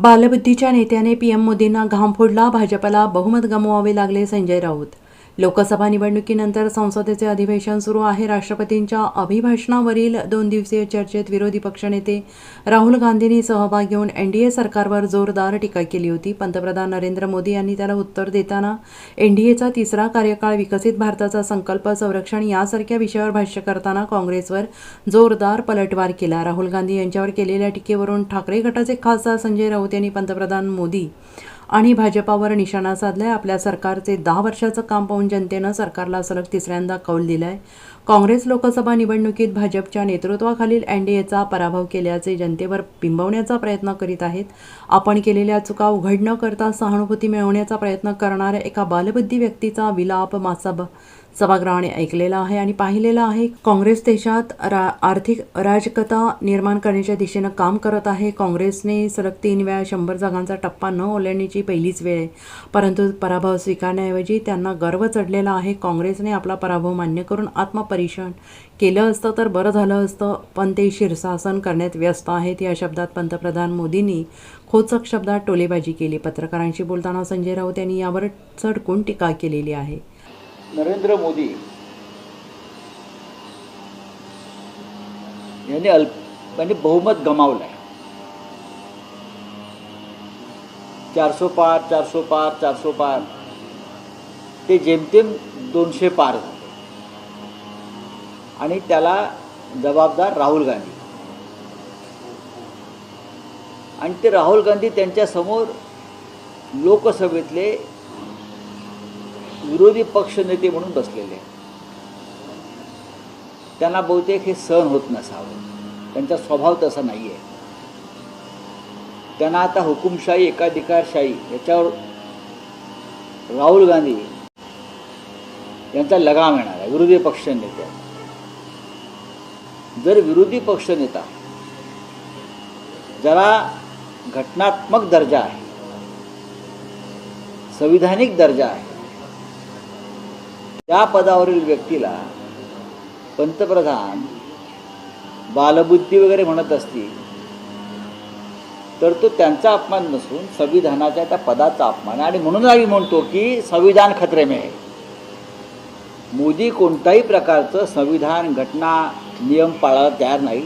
बालबुद्धीच्या नेत्याने पीएम मोदींना घाम फोडला भाजपला बहुमत गमवावे लागले संजय राऊत लोकसभा निवडणुकीनंतर संसदेचे अधिवेशन सुरू आहे. राष्ट्रपतींच्या अभिभाषणावरील दोन दिवसीय चर्चेत विरोधी पक्षनेते राहुल गांधींनी सहभाग घेऊन एनडीए सरकारवर जोरदार टीका केली होती. पंतप्रधान नरेंद्र मोदी यांनी त्याला उत्तर देताना एनडीएचा तिसरा कार्यकाळ विकसित भारताचा संकल्प संरक्षण यासारख्या विषयावर भाष्य करताना काँग्रेसवर जोरदार पलटवार केला. राहुल गांधी यांच्यावर केलेल्या टीकेवरून ठाकरे गटाचे खासदार संजय राऊत यांनी पंतप्रधान मोदी आणि भाजपावर निशाणा साधलाय. आपल्या सरकारचे दहा वर्षाचं काम पाहून जनतेनं सरकारला सलग तिसऱ्यांदा कौल दिलाय. काँग्रेस लोकसभा निवडणुकीत भाजपच्या नेतृत्वाखालील एनडीएचा पराभव केल्याचे जनतेवर बिंबवण्याचा प्रयत्न करीत आहेत. आपण केलेल्या चुका उघड न करता सहानुभूती मिळवण्याचा प्रयत्न करणाऱ्या एका बालबुद्धी व्यक्तीचा विलाप मासाब सभागृहाने ऐकलेला आहे आणि पाहिलेला आहे काँग्रेस देशात रा आर्थिक अराजकता निर्माण करण्याच्या दिशेनं काम करत आहे. काँग्रेसने सलग तीन वेळा शंभर जागांचा टप्पा न ओलांडण्याची पहिलीच वेळ आहे. परंतु पराभव स्वीकारण्याऐवजी त्यांना गर्व चढलेला आहे. काँग्रेसने आपला पराभव मान्य करून आत्मपरीक्षण केलं असतं तर बरं झालं असतं पण ते शीर्षासन करण्यात व्यस्त आहेत. या शब्दात पंतप्रधान मोदींनी खोचक शब्दात टोलेबाजी केली. पत्रकारांशी बोलताना संजय राऊत यांनी यावर चढकून टीका केलेली आहे? नरेंद्र मोदी यांनी अल्प म्हणजे बहुमत गमावलं आहे चारसो पार चारसो पार चारसो पार ते जेमतेम दोनशे पार आणि त्याला जबाबदार राहुल गांधी. आणि ते राहुल गांधी त्यांच्यासमोर लोकसभेतले विरोधी पक्षनेते म्हणून बसलेले. आहेत. त्यांना बहुतेक हे सहन होत नसावं. त्यांचा स्वभाव तसा नाही आहे त्यांना आता हुकुमशाही एकाधिकारशाही याच्यावर राहुल गांधी यांचा लगाम येणार आहे विरोधी पक्ष नेत्या जर विरोधी पक्ष नेता जरा घटनात्मक दर्जा आहे संविधानिक दर्जा आहे त्या पदावरील व्यक्तीला पंतप्रधान बालबुद्धी वगैरे म्हणत असतील तर तो त्यांचा अपमान नसून संविधानाच्या त्या पदाचा अपमान आहे. आणि म्हणून आम्ही म्हणतो की संविधान खतरे में आहे मोदी कोणत्याही प्रकारचं संविधान घटना नियम पाळायला तयार नाही.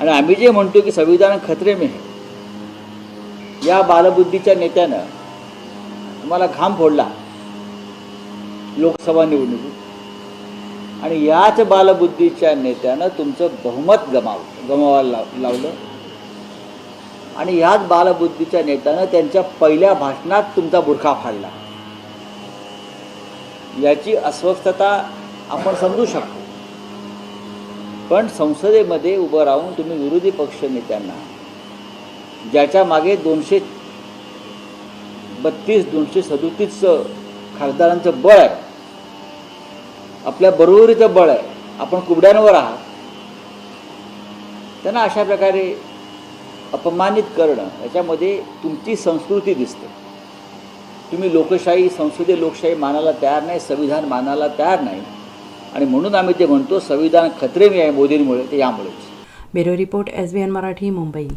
आणि आम्ही जे म्हणतो की संविधान खतरे में आहे या बालबुद्धीच्या नेत्यानं तुम्हाला घाम फोडला. लोकसभा निवडणुकीत. आणि याच बालबुद्धीच्या नेत्यानं तुमचं बहुमत गमाव गमावायला लाव लावलं. आणि याच बालबुद्धीच्या नेत्यानं त्यांच्या पहिल्या भाषणात तुमचा बुरखा फाडला. याची अस्वस्थता आपण समजू शकतो. पण संसदेमध्ये उभं राहून तुम्ही विरोधी पक्ष नेत्यांना ज्याच्या मागे दोनशे बत्तीस दोनशे सदोतीसचं खासदारांचं बळ आहे. आपल्या बरोबरीचं बळ आहे. आपण कुबड्यांवर आहात. त्यांना अशा प्रकारे अपमानित करणं याच्यामध्ये तुमची संस्कृती दिसते. तुम्ही लोकशाही संसदीय लोकशाही मानायला तयार नाही संविधान मानायला तयार नाही. आणि म्हणून आम्ही ते म्हणतो संविधान खतरे मी आहे मोदींमुळे ते यामुळेच. Bureau report S B N Marathi Mumbai.